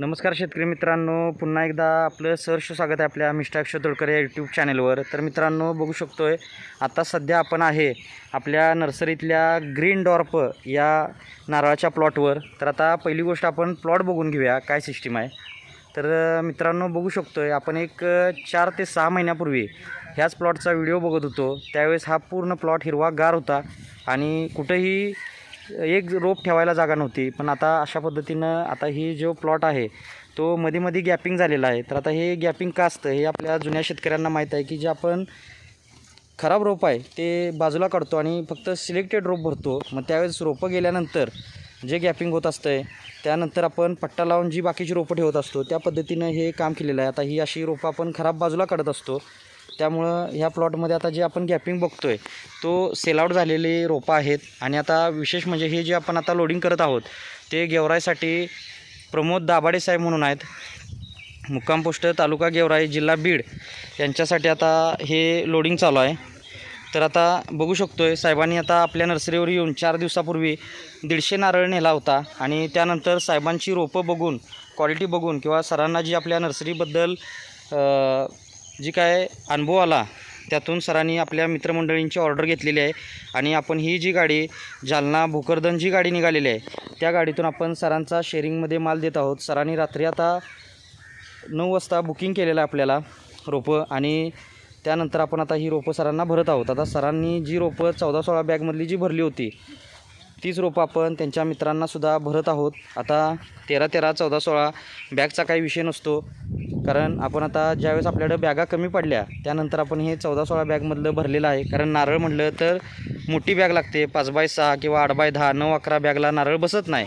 नमस्कार शेतकरी मित्रांनो पुन्हा एकदा आपलं सहर्ष स्वागत आहे आपल्या मिस्टर अक्षय तोडकर या यूट्यूब चॅनलवर तर मित्रांनो बघू शकतो आहे आता सध्या आपण आहे आपल्या नर्सरीतल्या ग्रीन डॉर्प या नारळाच्या प्लॉटवर. तर आता पहिली गोष्ट आपण प्लॉट बघून घेऊया काय सिस्टीम आहे. तर मित्रांनो बघू शकतो आहे आपण एक चार ते सहा महिन्यापूर्वी ह्याच प्लॉटचा व्हिडिओ बघत होतो. त्यावेळेस हा पूर्ण प्लॉट हिरवा गार होता आणि कुठंही एक रोप ठेवायला जागा नव्हती. पण आता अशा पद्धतीनं आता ही जो प्लॉट आहे तो मध्ये मध्ये गॅपिंग झालेला आहे. तर आता हे गॅपिंग का असतं हे आपल्या जुन्या शेतकऱ्यांना माहीत आहे की जे आपण खराब रोप आहे ते बाजूला काढतो आणि फक्त सिलेक्टेड रोप भरतो. मग त्यावेळेस रोपं गेल्यानंतर जे गॅपिंग होत असतं आहे त्यानंतर आपण पट्टा लावून जी बाकीची रोपं ठेवत असतो त्या पद्धतीनं हे काम केलेलं आहे. आता ही अशी रोपं आपण खराब बाजूला काढत असतो. त्यामुळं ह्या प्लॉटमध्ये आता जे आपण गॅपिंग बघतोय तो सेलआउट झालेले रोपं आहेत. आणि आता विशेष म्हणजे हे जे आपण आता लोडिंग करत आहोत ते गेवराईसाठी प्रमोद दाभाडे साहेब म्हणून आहेत. मुक्काम पोस्ट तालुका गेवराई जिल्हा बीड यांच्यासाठी आता हे लोडिंग चालू आहे. तर आता बघू शकतो आहे साहेबांनी आता आपल्या नर्सरीवर येऊन चार दिवसापूर्वी दीडशे नारळ नेला होता. आणि त्यानंतर साहेबांची रोपं बघून क्वालिटी बघून किंवा सरांना जी आपल्या नर्सरीबद्दल जी काय अनुभव आला त्यातून सरांनी आपल्या मित्रमंडळींची ऑर्डर घेतलेली आहे आणि आपण ही जी गाडी जालना भोकरदन जी गाडी निघालेली आहे त्या गाडीतून आपण सरांचा शेअरिंगमध्ये माल देत आहोत. सरांनी रात्री आता नऊ वाजता बुकिंग केलेलं आहे आपल्याला रोपं आणि त्यानंतर आपण आता ही रोपं सरांना भरत आहोत. आता सरांनी जी रोपं चौदा सोळा बॅगमधली जी भरली होती तीच रोपं आपण त्यांच्या मित्रांनासुद्धा भरत आहोत. आता तेरा तेरा चौदा सोळा बॅगचा काही विषय नसतो. कारण आपण आता ज्यावेळेस आपल्याकडे बॅगा कमी पडल्या त्यानंतर आपण हे चौदा सोळा बॅगमधलं भरलेलं आहे. कारण नारळ म्हटलं तर मोठी बॅग लागते पाच बाय सहा किंवा आठ बाय दहा नऊ अकरा बॅगला नारळ बसत नाही.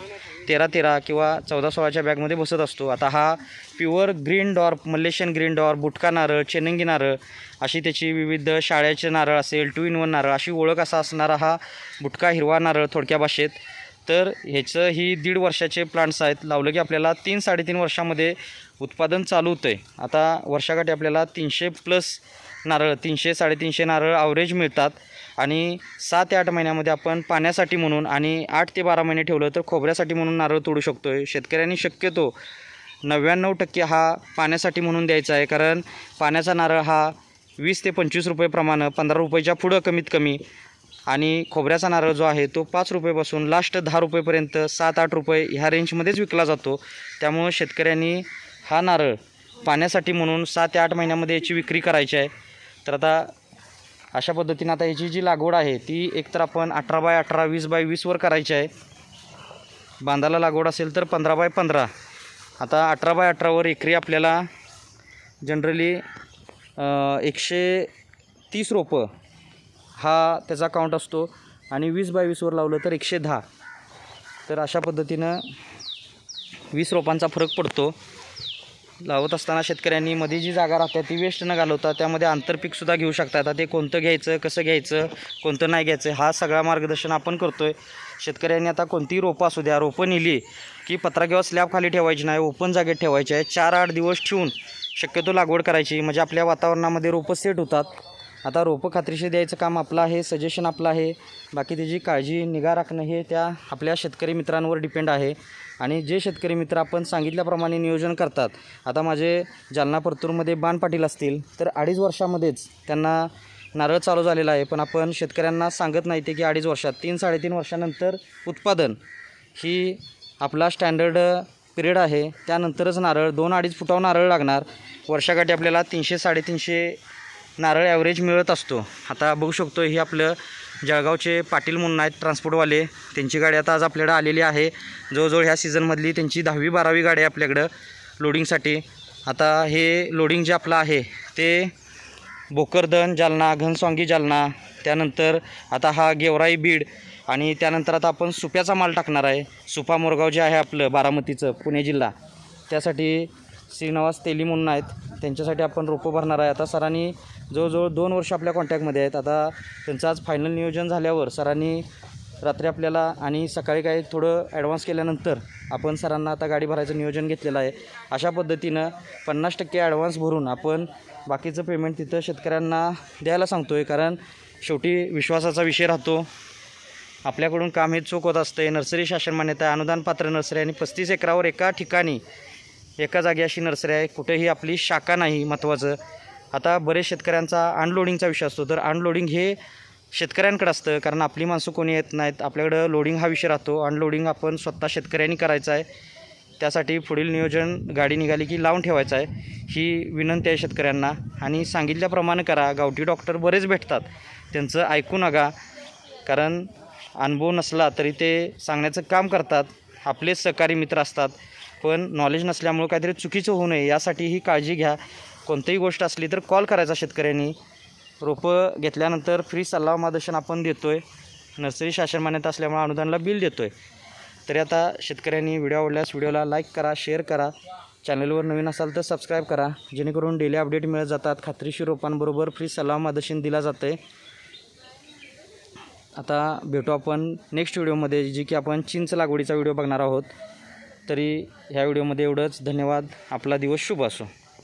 तेरा तेरा किंवा चौदा सोळाच्या बॅगमध्ये बसत असतो. आता हा pure green dwarf Malaysian green dwarf बुटका नारळ चेनंगी नारळ अशी त्याची विविध शाळेचे नारळ असेल टू इन वन नारळ अशी ओळख असा असणारा हा बुटका हिरवा नारळ थोडक्या भाषेत. तर ह्याचं ही दीड वर्षाचे प्लांट्स आहेत. लावलं की आपल्याला तीन साडेतीन वर्षामध्ये उत्पादन चालू होतं आहे आता वर्षाकाठी आपल्याला तीनशे प्लस नारळ तीनशे साडेतीनशे नारळ ॲव्हरेज मिळतात. आणि सात ते आठ महिन्यामध्ये आपण पाण्यासाठी म्हणून आणि आठ ते बारा महिने ठेवलं तर खोबऱ्यासाठी म्हणून नारळ तोडू शकतो आहे शेतकऱ्यांनी शक्यतो नव्याण्णव टक्के हा पाण्यासाठी म्हणून द्यायचा आहे. कारण पाण्याचा नारळ हा वीस ते पंचवीस रुपयेप्रमाणे पंधरा रुपयाच्या पुढं कमीत कमी आणि खोबऱ्याचा नारळ जो आहे तो पाच रुपयेपासून लास्ट दहा रुपयेपर्यंत सात आठ रुपये ह्या रेंजमध्येच विकला जातो. त्यामुळं शेतकऱ्यांनी हा नारळ पाण्यासाठी म्हणून सात ते आठ महिन्यामध्ये याची विक्री करायची आहे. तर आता अशा पद्धतीने आता याची जी लागवड आहे ती एकतर आपण अठरा बाय अठरा वीस बाय वीसवर करायची आहे. बांधाला लागवड असेल तर पंधरा बाय पंधरा. आता अठरा बाय अठरावर एकरी आपल्याला जनरली एकशे तीस रोपं हा त्याचा काउंट असतो. आणि वीस बाय वीसवर लावलं तर एकशे दहा. तर अशा पद्धतीनं वीस रोपांचा फरक पडतो. लावत असताना शेतकऱ्यांनी मध्ये जी जागा राहते ती वेस्ट न घालवता त्यामध्ये आंतरपीकसुद्धा घेऊ शकतात. आता ते कोणतं घ्यायचं कसं घ्यायचं कोणतं नाही घ्यायचं हा सगळा मार्गदर्शन आपण करतो आहे शेतकऱ्यांनी आता कोणतीही रोपं असू द्या रोपं नेली की पत्रा किंवा स्लॅब खाली ठेवायची नाही ओपन जागेत ठेवायची आहे. चार आठ दिवस ठेवून शक्यतो लागवड करायची. म्हणजे आपल्या वातावरणामध्ये रोपं सेट होतात. आता रोपं खात्रीशी द्यायचं काम आपलं आहे सजेशन आपलं आहे. बाकी त्याची काळजी निगा राखणं हे त्या आपल्या शेतकरी मित्रांवर डिपेंड आहे. आणि जे शेतकरी मित्र आपण सांगितल्याप्रमाणे नियोजन करतात आता माझे जालना परतूरमध्ये बाण पाटील असतील तर अडीच वर्षामध्येच त्यांना नारळ चालू झालेला आहे. पण आपण शेतकऱ्यांना सांगत नाही ते की अडीच वर्षात. तीन साडेतीन वर्षानंतर उत्पादन ही आपला स्टँडर्ड पिरियड आहे. त्यानंतरच नारळ दोन अडीच फुटावर नारळ लागणार. वर्षाकाठी आपल्याला तीनशे साडेतीनशे नारळ ॲव्हरेज मिळत असतो. आता बघू शकतो हे आपलं जळगावचे पाटील म्हणून आहेत ट्रान्सपोर्टवाले त्यांची गाडी आता आज आपल्याकडं आलेली आहे. जवळजवळ ह्या सीझनमधली त्यांची दहावी बारावी गाडी आहे आपल्याकडं लोडिंगसाठी आता हे लोडिंग जे आपलं आहे ते भोकरदन जालना घनसांगी जालना. त्यानंतर आता हा गेवराई बीड आणि त्यानंतर आता आपण सुप्याचा माल टाकणार आहे. सुपा मोरगाव जे आहे आपलं बारामतीचं पुणे जिल्हा. त्यासाठी श्रीनिवास तेली म्हणून आहेत. त्यांच्यासाठी आपण रोपं भरणार आहे. आता सरांनी जवळजवळ दोन वर्ष आपल्या कॉन्टॅक्टमध्ये आहेत. आता त्यांचं आज फायनल नियोजन झाल्यावर सरांनी रात्री आपल्याला आणि सकाळी काही थोडं ॲडव्हान्स केल्यानंतर आपण सरांना आता गाडी भरायचं नियोजन घेतलेलं आहे. अशा पद्धतीनं पन्नास टक्के ॲडव्हान्स भरून आपण बाकीचं पेमेंट तिथं शेतकऱ्यांना द्यायला सांगतो आहे कारण शेवटी विश्वासाचा विषय राहतो. आपल्याकडून काम हे चूक होत असते नर्सरी शासन मान्यता अनुदान पात्र नर्सरी आणि पस्तीस एकरावर एका ठिकाणी एका जागी अशी नर्सरी आहे. कुठेही आपली शाखा नाही महत्त्वाचं आता बरेच शेतकऱ्यांचा अनलोडिंगचा विषय असतो. तर अनलोडिंग हे शेतकऱ्यांकडे असतं कारण आपली माणसं कोणी येत नाहीत. आपल्याकडं लोडिंग हा विषय राहतो. अनलोडिंग आपण स्वतः शेतकऱ्यांनी करायचं आहे. त्यासाठी पुढील नियोजन गाडी निघाली की लावून ठेवायचं आहे. ही विनंती आहे शेतकऱ्यांना. आणि सांगितल्याप्रमाणे करा. गावठी डॉक्टर बरेच भेटतात. त्यांचं ऐकू नका. कारण अनुभव नसला तरी ते सांगण्याचं काम करतात. आपलेच सहकारी मित्र असतात. पण नॉलेज नसल्यामुळं काहीतरी चुकीचं होऊ नये. यासाठी ही काळजी घ्या. कोणतीही गोष्ट असली तर कॉल करायचा शेतकऱ्यांनी. रोपं घेतल्यानंतर फ्री सल्ला मार्गदर्शन आपण देतो आहे नर्सरी शासन मान्यता असल्यामुळे अनुदानला बिल देतो आहे तरी आता शेतकऱ्यांनी व्हिडिओ आवडल्यास व्हिडिओला लाईक करा शेअर करा. चॅनलवर नवीन असाल तर सबस्क्राईब करा. जेणेकरून डेली अपडेट मिळत जातात. खात्रीशीर रोपांबरोबर फ्री सल्ला मार्गदर्शन दिला जातं आहे आता भेटू आपण नेक्स्ट व्हिडिओमध्ये जी की आपण चिंच लागवडीचा व्हिडिओ बघणार आहोत. तरी ह्या व्हिडिओमध्ये एवढंच. धन्यवाद. आपला दिवस शुभ असो.